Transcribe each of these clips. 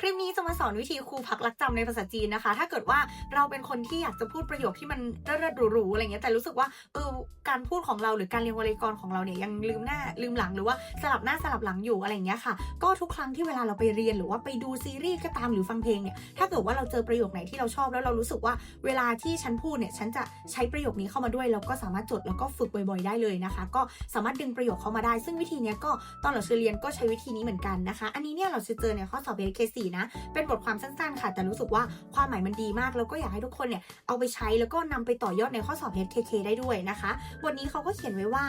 คลิปนี้จะมาสอนวิธีครูพักรักจำในภาษาจีนนะคะ ถ้าเกิดว่าเราเป็นคนที่อยากจะพูดประโยคที่มันเลิศๆหรูๆอะไรเงี้ย แต่รู้สึกว่าเออการพูดของเราหรือการเรียนวรรณกรของเราเนี่ยยังลืมหน้าลืมหลังหรือว่าสลับหน้าสลับหลังอยู่อะไรเงี้ยค่ะ ก็ทุกครั้งที่เวลาเราไปเรียนหรือว่าไปดูซีรีส์ก็ตามหรือฟังเพลงเนี่ย ถ้าเกิดว่าเราเจอประโยคไหนที่เราชอบแล้วเรารู้สึกว่าเวลาที่ฉันพูดเนี่ยฉันจะใช้ประโยคนี้เข้ามาด้วยเราก็สามารถจดแล้วก็ฝึกบ่อย ๆได้เลยนะคะ ก็สามารถดึงประโยคเข้ามาได้ ซึ่งวิธีเนี้ยก็ตอนเราเรียนก็ใช้วิธีนี้เหมือนกันนะคะ อันนี้เนี่ยเราจะเจอในข้อสอบBK4 นะ เป็นบทความสั้นๆ ค่ะ แต่รู้สึกว่าความหมายมันดีมาก แล้วก็อยากให้ทุกคนเนี่ย เอาไปใช้แล้วก็นำไปต่อยอดในข้อสอบ HKK ได้ด้วยนะคะบทนี้เขาก็เขียนไว้ว่า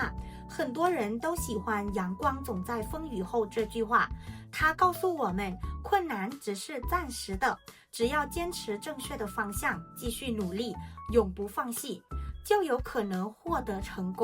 很多人都喜欢阳光总在风雨后这句话它告诉我们困难只是暂时的只要坚持正确的方向继续努力永不放弃 就有可能获得成功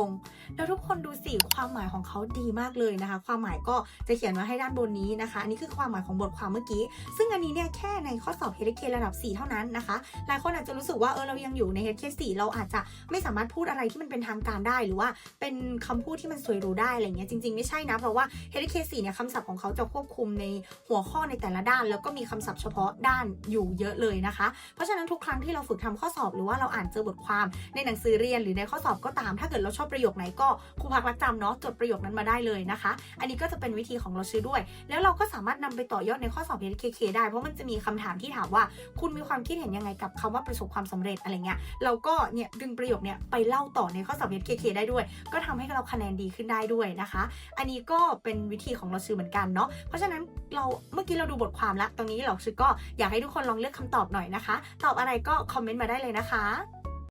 แล้วทุกคนดูสิความหมายของเขาดีมากเลยนะคะ ความหมายก็จะเขียนมาให้ด้านบนนี้นะคะ อันนี้คือความหมายของบทความเมื่อกี้ ซึ่งอันนี้เนี่ยแค่ในข้อสอบ HK ระดับ 4 เท่านั้นนะคะ หลายคนอาจจะรู้สึกว่าเออเรายังอยู่ใน HK 4เราอาจจะไม่สามารถพูดอะไรที่มันเป็นทางการได้ หรือว่าเป็นคำพูดที่มันสวยหรูได้อะไรเงี้ยจริงๆไม่ใช่นะ เพราะว่า HK 4เนี่ยคำศัพท์ของเขาจะควบคุมในหัวข้อในแต่ละด้าน แล้วก็มีคำศัพท์เฉพาะด้านอยู่เยอะเลยนะคะ เพราะฉะนั้นทุกครั้งที่เราฝึกทำข้อสอบหรือว่าเราอ่านเจอบทความในหนังสือ อเรียนหรือในข้อสอบก็ตาม ถ้าเกิดเราชอบประโยคไหนก็ครูพักรักจำเนาะจดประโยคนั้นมาได้เลยนะคะ อันนี้ก็จะเป็นวิธีของเราชื่อด้วย แล้วเราก็สามารถนำไปต่อยอดในข้อสอบ HKK ได้เพราะมันจะมีคำถามที่ถามว่า คุณมีความคิดเห็นยังไงกับคำว่าประสบความสำเร็จอะไรเงี้ยเราก็เนี่ยดึงประโยคเนี่ยไปเล่าต่อในข้อสอบ HKK ได้ด้วย ก็ทำให้เราคะแนนดีขึ้นได้ด้วยนะคะ อันนี้ก็เป็นวิธีของเราชื่อเหมือนกันเนาะเพราะฉะนั้นเราเมื่อกี้เราดูบทความแล้วตรงนี้เราชื่อก็อยากให้ทุกคนลองเลือกคำตอบหน่อยนะคะ ตอบอะไรก็คอมเมนต์มาได้เลยนะคะ